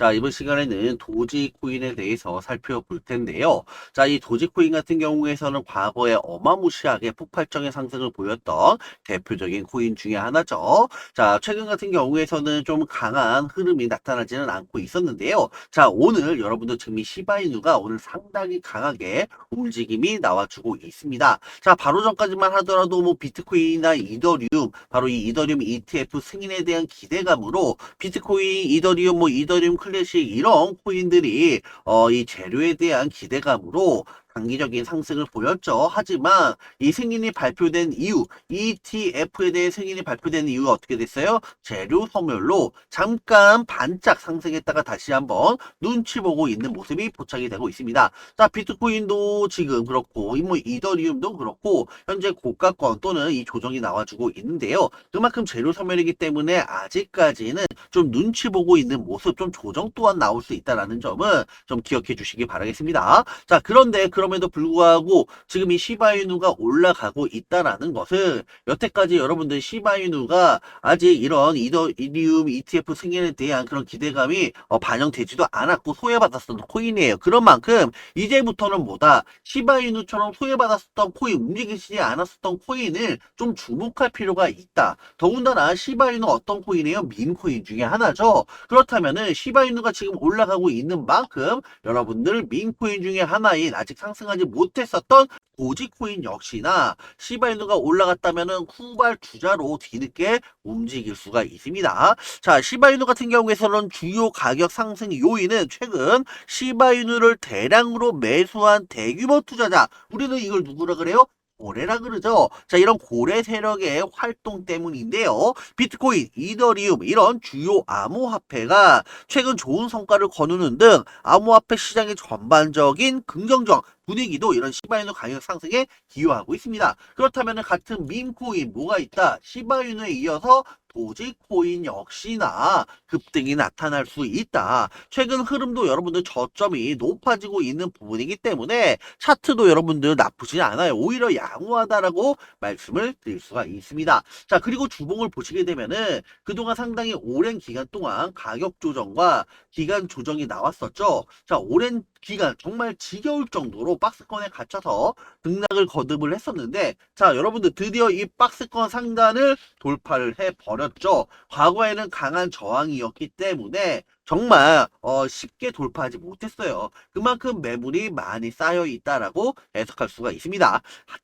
자, 이번 시간에는 도지코인에 대해서 살펴볼 텐데요. 자, 이 도지코인 같은 경우에서는 과거에 어마무시하게 폭발적인 상승을 보였던 대표적인 코인 중에 하나죠. 자, 최근 같은 경우에서는 좀 강한 흐름이 나타나지는 않고 있었는데요. 자, 오늘 여러분들 지금 이 시바이누가 오늘 상당히 강하게 움직임이 나와주고 있습니다. 자, 바로 전까지만 하더라도 뭐 비트코인이나 이더리움, 바로 이 이더리움 ETF 승인에 대한 기대감으로 비트코인, 이더리움, 뭐 이더리움 클 래식 이런 코인들이 어, 이 재료에 대한 기대감으로 단기적인 상승을 보였죠. 하지만 이 승인이 발표된 이후 ETF에 대해 승인이 발표된 이유가 어떻게 됐어요? 재료 소멸로 잠깐 반짝 상승했다가 다시 한번 눈치 보고 있는 모습이 포착이 되고 있습니다. 자, 비트코인도 지금 그렇고 뭐 이더리움도 그렇고 현재 고가권 또는 이 조정이 나와주고 있는데요. 그만큼 재료 소멸이기 때문에 아직까지는 좀 눈치 보고 있는 모습, 좀 조정 또한 나올 수 있다라는 점은 좀 기억해 주시기 바라겠습니다. 자, 그런데 그 럼에도 불구하고 지금 이 시바이누가 올라가고 있다라는 것은 여태까지 여러분들 시바이누가 아직 이런 이더 이리움 ETF 승인에 대한 그런 기대감이 어, 반영되지도 않았고 소외받았었던 코인이에요. 그런 만큼 이제부터는 뭐다 시바이누처럼 소외받았었던 코인 움직이지 않았었던 코인을 좀 주목할 필요가 있다. 더군다나 시바이누 어떤 코인이에요? 민코인 중에 하나죠. 그렇다면은 시바이누가 지금 올라가고 있는 만큼 여러분들 민코인 중에 하나인 아직 상 승하지 못했었던 도지코인 역시나 시바이누가 올라갔다면은 후발 주자로 뒤늦게 움직일 수가 있습니다. 자, 시바이누 같은 경우에서는 주요 가격 상승 요인은 최근 시바이누를 대량으로 매수한 대규모 투자자. 우리는 이걸 누구라 그래요? 고래라 그러죠. 자, 이런 고래 세력의 활동 때문인데요. 비트코인, 이더리움 이런 주요 암호화폐가 최근 좋은 성과를 거두는 등 암호화폐 시장의 전반적인 긍정적 분위기도 이런 시바이누 가격 상승에 기여하고 있습니다. 그렇다면 같은 밈코인 뭐가 있다? 시바이누에 이어서 도지코인 역시나 급등이 나타날 수 있다. 최근 흐름도 여러분들 저점이 높아지고 있는 부분이기 때문에 차트도 여러분들 나쁘지 않아요. 오히려 양호하다라고 말씀을 드릴 수가 있습니다. 자, 그리고 주봉을 보시게 되면은 그동안 상당히 오랜 기간 동안 가격 조정과 기간 조정이 나왔었죠. 자, 오랜 기간 정말 지겨울 정도로 박스권에 갇혀서 등락을 거듭을 했었는데 자 여러분들 드디어 이 박스권 상단을 돌파를 해버렸죠. 과거에는 강한 저항이었기 때문에 정말 어, 쉽게 돌파하지 못했어요. 그만큼 매물이 많이 쌓여 있다라고 해석할 수가 있습니다.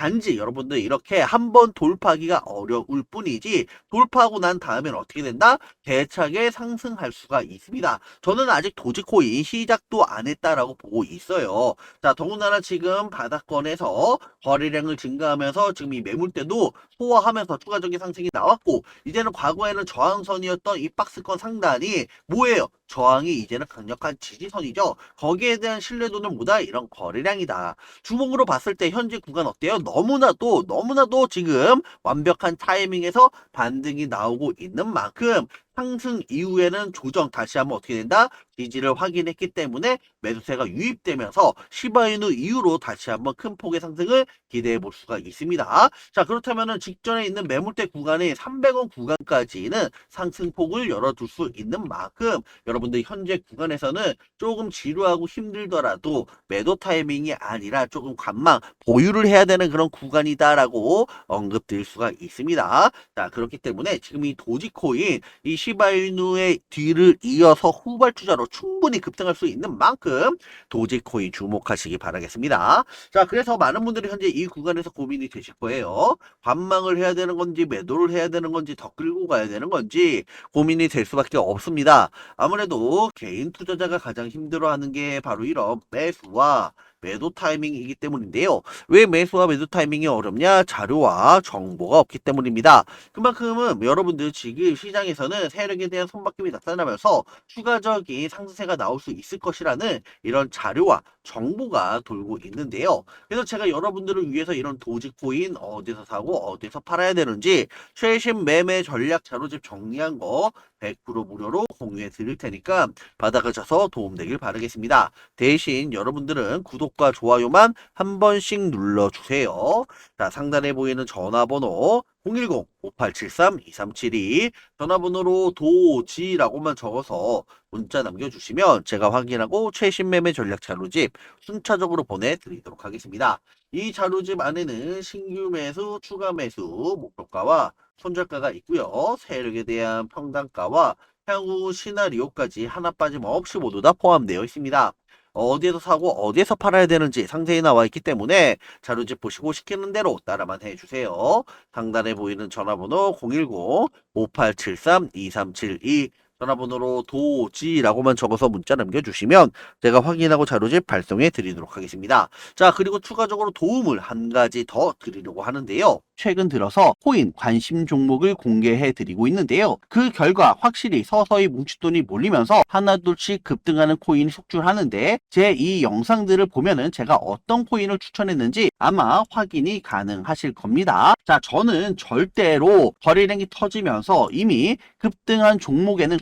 단지 여러분들 이렇게 한 번 돌파하기가 어려울 뿐이지 돌파하고 난 다음엔 어떻게 된다? 대차게 상승할 수가 있습니다. 저는 아직 도지코인 시작도 안 했다라고 보고 있어요. 자, 더군다나 지금 바닥권에서 거래량을 증가하면서 지금 이 매물대도 소화하면서 추가적인 상승이 나왔고 이제는 과거에는 저항선이었던 이 박스권 상단이 뭐예요? 저항이 이제는 강력한 지지선이죠. 거기에 대한 신뢰도는 뭐다? 이런 거래량이다. 주봉으로 봤을 때 현재 구간 어때요? 너무나도 너무나도 지금 완벽한 타이밍에서 반등이 나오고 있는 만큼 상승 이후에는 조정 다시 한번 어떻게 된다? 지지를 확인했기 때문에 매수세가 유입되면서 시바이누 이후로 다시 한번 큰 폭의 상승을 기대해 볼 수가 있습니다. 자 그렇다면은 직전에 있는 매물대 구간의 300원 구간까지는 상승폭을 열어둘 수 있는 만큼 여러분들 현재 구간에서는 조금 지루하고 힘들더라도 매도 타이밍이 아니라 조금 관망 보유를 해야 되는 그런 구간이다라고 언급드릴 수가 있습니다. 자 그렇기 때문에 지금 이 도지코인 이 시바이누의 뒤를 이어서 후발주자로 충분히 급등할 수 있는 만큼 도지코인 주목하시기 바라겠습니다. 자, 그래서 많은 분들이 현재 이 구간에서 고민이 되실 거예요. 관망을 해야 되는 건지 매도를 해야 되는 건지 더 끌고 가야 되는 건지 고민이 될 수밖에 없습니다. 아무래도 개인 투자자가 가장 힘들어하는 게 바로 이런 매수와 매도 타이밍이기 때문인데요. 왜 매수와 매도 타이밍이 어렵냐? 자료와 정보가 없기 때문입니다. 그만큼은 여러분들 지금 시장에서는 세력에 대한 손바뀜이 나타나면서 추가적인 상승세가 나올 수 있을 것이라는 이런 자료와 정보가 돌고 있는데요. 그래서 제가 여러분들을 위해서 이런 도지코인 어디서 사고 어디서 팔아야 되는지 최신 매매 전략 자료집 정리한 거 100% 무료로 공유해 드릴 테니까 받아가셔서 도움되길 바라겠습니다. 대신 여러분들은 구독 구독과 좋아요만 한 번씩 눌러주세요. 자, 상단에 보이는 전화번호 010-5873-2372 전화번호로 도지라고만 적어서 문자 남겨주시면 제가 확인하고 최신 매매 전략 자료집 순차적으로 보내드리도록 하겠습니다. 이 자료집 안에는 신규 매수, 추가 매수, 목표가와 손절가가 있고요. 세력에 대한 평단가와 향후 시나리오까지 하나 빠짐없이 모두 다 포함되어 있습니다. 어디에서 사고 어디에서 팔아야 되는지 상세히 나와 있기 때문에 자료집 보시고 시키는 대로 따라만 해주세요. 상단에 보이는 전화번호 010-5873-2372 전화번호로 도지라고만 적어서 문자 남겨주시면 제가 확인하고 자료집 발송해 드리도록 하겠습니다. 자, 그리고 추가적으로 도움을 한 가지 더 드리려고 하는데요. 최근 들어서 코인 관심 종목을 공개해 드리고 있는데요. 그 결과 확실히 서서히 뭉칫돈이 몰리면서 하나둘씩 급등하는 코인이 속출하는데 제 이 영상들을 보면은 제가 어떤 코인을 추천했는지 아마 확인이 가능하실 겁니다. 자, 저는 절대로 거래량이 터지면서 이미 급등한 종목에는